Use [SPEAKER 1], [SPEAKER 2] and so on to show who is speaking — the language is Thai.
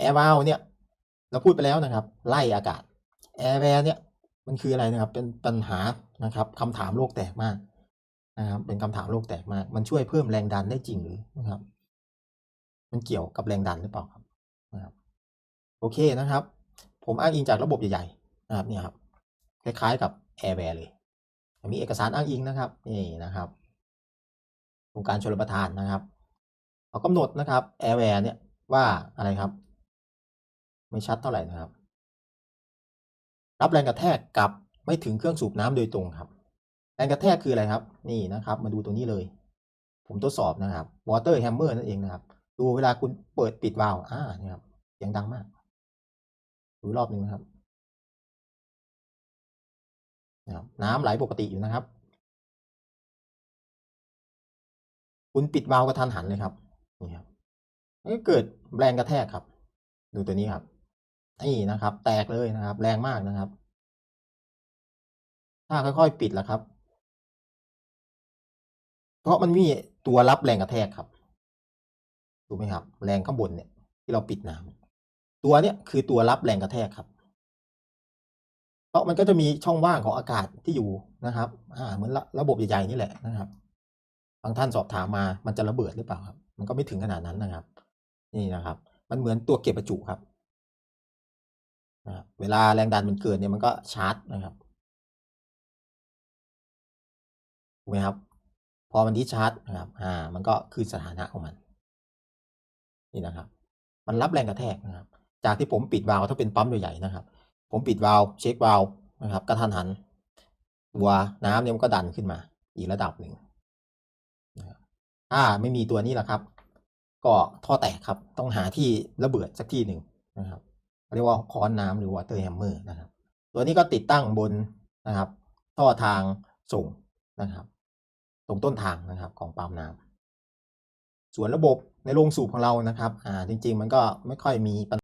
[SPEAKER 1] แอร์วาลเนี่ยเราพูดไปแล้วนะครับ ไล่อากาศแอร์แวร์เนี่ยมันคืออะไรนะครับ เป็นปัญหานะครับคำถามโลกแตกมากนะครับเป็นคำถามโลกแตกมาก มันช่วยเพิ่มแรงดันได้จริงหรือนะครับ มันเกี่ยวกับแรงดันหรือเปล่าครับนะครับ โอเคนะครับ ผมอ้างอิงจากระบบใหญ่ๆนะครับเนี่ยครับคล้ายๆกับแอร์แวร์เลย มีเอกสารอ้างอิงนะครับนี่นะครับองค์การชลประทานนะครับเขากำหนดนะครับแอร์แวร์เนี่ยว่าอะไรครับ ไม่ชัดเท่าไหร่นะครับ รับแรงกระแทกกับไม่ถึงเครื่องสูบน้ำโดยตรงครับ แรงกระแทกคืออะไรครับ นี่นะครับ มาดูตรงนี้เลย ผมทดสอบนะครับ water hammer นั่นเองนะครับ ดูเวลาคุณเปิดปิดวาล์วอ่านี่ครับเสียงดังมาก ดูรอบหนึ่งนะครับนะครับน้ำไหลปกติอยู่นะครับ คุณปิดวาล์วกระทันหันเลยครับ นี่ครับเกิดแรงกระแทกครับ ดูตัวนี้ครับ นี่นะครับ แตกเลยนะครับ แรงมากนะครับ ถ้าค่อยๆปิดแล้วครับ เพราะมันมีตัวรับแรงกระแทกครับถูกไหมครับ แรงข้างบนเนี่ย ที่เราปิดน้ำตัวเนี้ยคือตัวรับแรงกระแทกครับ เพราะมันก็จะมีช่องว่างของอากาศที่อยู่นะครับ อ่า เหมือนระบบใหญ่ๆนี่แหละนะครับบางท่านสอบถามมา มันจะระเบิดหรือเปล่าครับ มันก็ไม่ถึงขนาดนั้นนะครับ นี่นะครับ มันเหมือนตัวเก็บประจุครับ เวลาแรงดันมันเกิดเนี่ยมันก็ชาร์จนะครับถูกไหมครับ พอมันดิชาร์จนะครับ อ่า มันก็คือสถานะของมัน นี่นะครับ มันรับแรงกระแทกนะครับ จากที่ผมปิดวาล์วถ้าเป็นปั๊มใหญ่ๆนะครับ ผมปิดวาล์วเช็ควาล์วนะครับกระทันหันตัวน้ำเนี่ยมันก็ดันขึ้นมา อีกระดับหนึ่งนะครับถ้าไม่มีตัวนี้แหละครับ ก็ท่อแตกครับ ต้องหาที่ระเบิดสักที่หนึ่งนะครับ เรียกว่าค้อนน้ำหรือวอเตอร์แฮมเมอร์นะครับ ตัวนี้ก็ติดตั้งบนนะครับ ท่อทางส่งนะครับ ตรงต้นทางนะครับของปั๊มน้ำส่วนระบบในโรงสูบของเรานะครับ อ่า จริง ๆ มันก็ไม่ค่อยมีปัญ